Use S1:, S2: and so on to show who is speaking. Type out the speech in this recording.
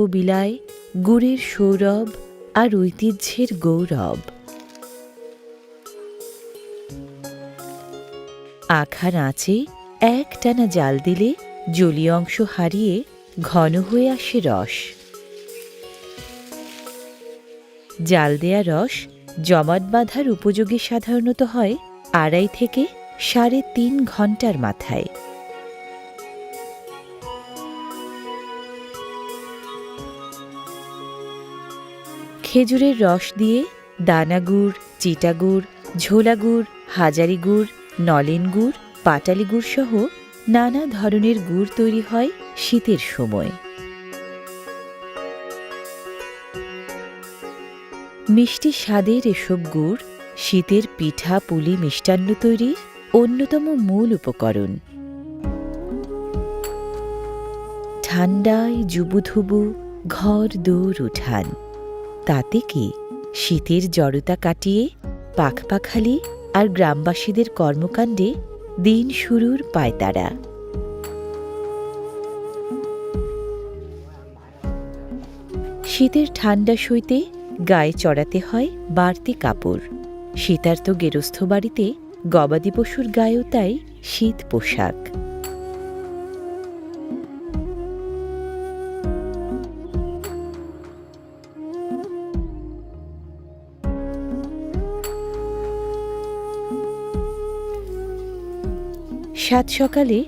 S1: বিলায় গুড়ের সৌরভ আর ঐতিহ্যের গৌরব। আখার আঁচে এক টানা জাল দিলে জলীয় অংশ হারিয়ে ঘন হয়ে আসে রস। জাল দেয়া রস জমাট বাঁধার উপযোগী সাধারণত হয় আড়াই থেকে সাড়ে তিন ঘণ্টার মাথায়। খেজুরের রস দিয়ে দানা গুড়, চিটা গুড়, ঝোলা গুড়, হাজারি গুড়, নলেন গুড়, পাটালি গুড় সহ নানা ধরনের গুড় তৈরি হয় শীতের সময়। মিষ্টি স্বাদের এসব গুড় শীতের পিঠা, পুলি, মিষ্টান্ন তৈরির অন্যতম মূল উপকরণ। ঠান্ডায় জুবুধুবু ঘর দৌড় উঠান। তাতে কি? শীতের জড়তা কাটিয়ে পাখপাখালি আর গ্রামবাসীদের কর্মকাণ্ডে দিন শুরুর পায় তারা শীতের ঠান্ডা সইতে গায়ে চড়াতে হয় বাড়তি কাপড়। শীতার্ত গেরস্থ বাড়িতে গবাদি পশুর গায়েও তাই শীত পোশাক। সাত সকালে